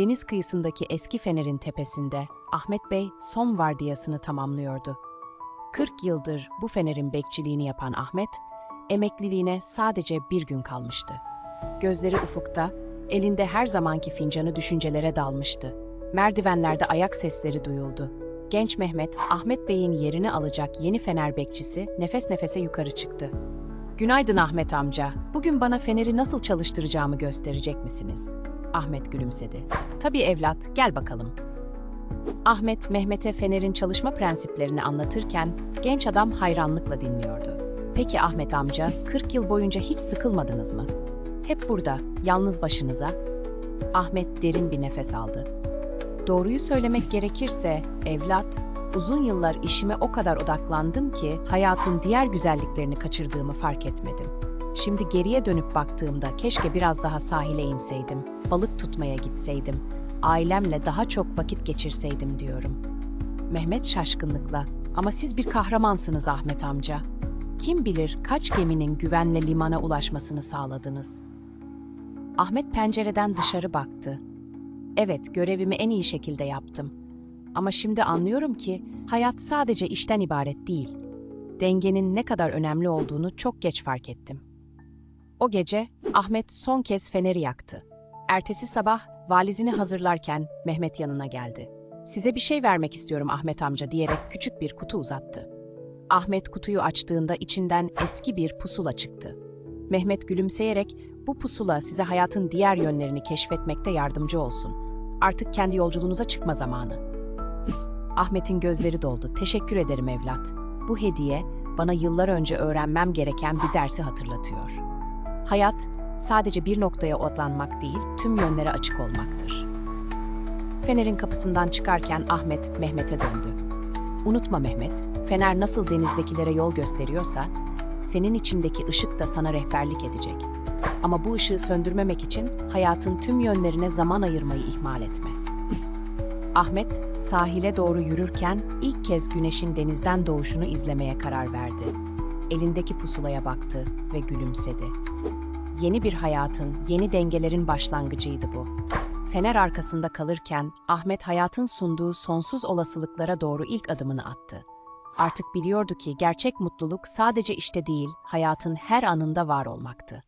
Deniz kıyısındaki eski fenerin tepesinde Ahmet Bey son vardiyasını tamamlıyordu. 40 yıldır bu fenerin bekçiliğini yapan Ahmet, emekliliğine sadece bir gün kalmıştı. Gözleri ufukta, elinde her zamanki fincanı düşüncelere dalmıştı. Merdivenlerde ayak sesleri duyuldu. Genç Mehmet, Ahmet Bey'in yerini alacak yeni fener bekçisi nefes nefese yukarı çıktı. Günaydın Ahmet amca. Bugün bana feneri nasıl çalıştıracağımı gösterecek misiniz? Ahmet gülümsedi. Tabii evlat, gel bakalım. Ahmet, Mehmet'e fenerin çalışma prensiplerini anlatırken genç adam hayranlıkla dinliyordu. Peki Ahmet amca, 40 yıl boyunca hiç sıkılmadınız mı? Hep burada, yalnız başınıza. Ahmet derin bir nefes aldı. Doğruyu söylemek gerekirse, evlat, uzun yıllar işime o kadar odaklandım ki hayatın diğer güzelliklerini kaçırdığımı fark etmedim. Şimdi geriye dönüp baktığımda keşke biraz daha sahile inseydim, balık tutmaya gitseydim, ailemle daha çok vakit geçirseydim diyorum. Mehmet şaşkınlıkla, ama siz bir kahramansınız Ahmet amca. Kim bilir kaç geminin güvenle limana ulaşmasını sağladınız. Ahmet pencereden dışarı baktı. Evet, görevimi en iyi şekilde yaptım. Ama şimdi anlıyorum ki hayat sadece işten ibaret değil. Dengenin ne kadar önemli olduğunu çok geç fark ettim. O gece Ahmet son kez feneri yaktı. Ertesi sabah valizini hazırlarken Mehmet yanına geldi. Size bir şey vermek istiyorum Ahmet amca diyerek küçük bir kutu uzattı. Ahmet kutuyu açtığında içinden eski bir pusula çıktı. Mehmet gülümseyerek bu pusula size hayatın diğer yönlerini keşfetmekte yardımcı olsun. Artık kendi yolculuğunuza çıkma zamanı. Ahmet'in gözleri doldu. Teşekkür ederim evlat. Bu hediye bana yıllar önce öğrenmem gereken bir dersi hatırlatıyor. Hayat sadece bir noktaya odaklanmak değil, tüm yönlere açık olmaktır. Fener'in kapısından çıkarken Ahmet Mehmet'e döndü. Unutma Mehmet, Fener nasıl denizdekilere yol gösteriyorsa, senin içindeki ışık da sana rehberlik edecek. Ama bu ışığı söndürmemek için hayatın tüm yönlerine zaman ayırmayı ihmal etme. Ahmet sahile doğru yürürken ilk kez güneşin denizden doğuşunu izlemeye karar verdi. Elindeki pusulaya baktı ve gülümsedi. Yeni bir hayatın, yeni dengelerin başlangıcıydı bu. Fener arkasında kalırken Ahmet hayatın sunduğu sonsuz olasılıklara doğru ilk adımını attı. Artık biliyordu ki gerçek mutluluk sadece işte değil, hayatın her anında var olmaktı.